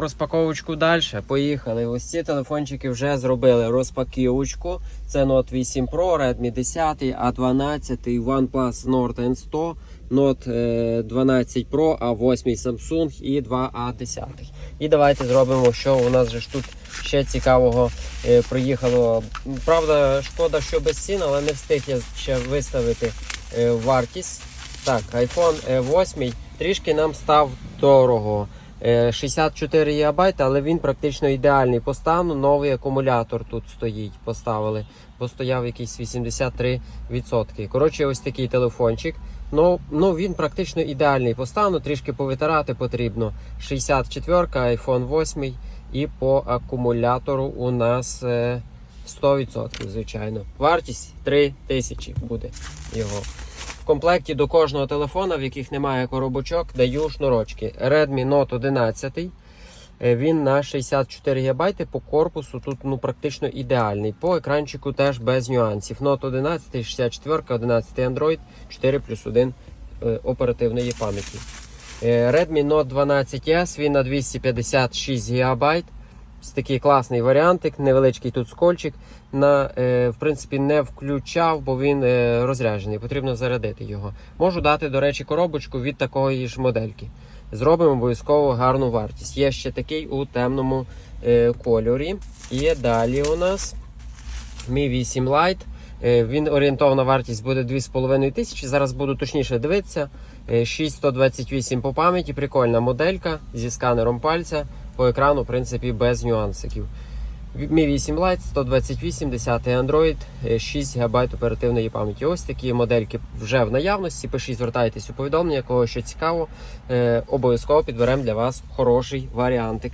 Розпаковочку далі. Поїхали. Ось ці телефончики вже зробили розпаківочку. Це Note 8 Pro, Redmi 10, A12, OnePlus Nord N100, Note е, 12 Pro, A8 Samsung і 2A10. І давайте зробимо, що у нас же ж тут ще цікавого е, приїхало. Правда, шкода, що без цін, але не встиг я ще виставити е, вартість. Так, iPhone 8 трішки нам став дорого. Е, 64 ГБ, але він практично ідеальний по стану. Новий акумулятор тут стоїть, поставили, бо стояв якийсь 83%. Коротше, ось такий телефончик. Ну, ну він практично ідеальний по стану, трішки повитирати потрібно. 64 iPhone 8 і по акумулятору у нас е, 100%, звичайно. Вартість 3000 буде його. В комплекті до кожного телефона, в яких немає коробочок, даю шнурочки. Redmi Note 11. Е, Він на 64 ГБ по корпусу тут ну, практично ідеальний. По екранчику теж без нюансів. Note 11, 64, 11 Android, 4 плюс 1 е, оперативної пам'яті. Е, Redmi Note 12S, він на 256 ГБ. Такий класний варіантик, невеличкий тут скольчик. На, е, в принципі, не включав, бо він е, розряджений. Потрібно зарядити його. Можу дати, до речі, коробочку від такої ж модельки. Зробимо обов'язково гарну вартість. Є ще такий у темному е, кольорі. Є далі у нас Mi 8 Lite. Е, Він орієнтовна вартість буде 2,5 тисячі. Зараз буду точніше дивитися. Е, 6128 по пам'яті, прикольна моделька зі сканером пальця. По екрану, в принципі, без нюансиків. Mi 8 Lite, 128, 10 Android, е, 6 ГБ оперативної пам'яті. Ось такі модельки вже в наявності. Пишіть, звертайтесь у повідомлення, кого що цікаво. Е, Обов'язково підберемо для вас хороший варіантик.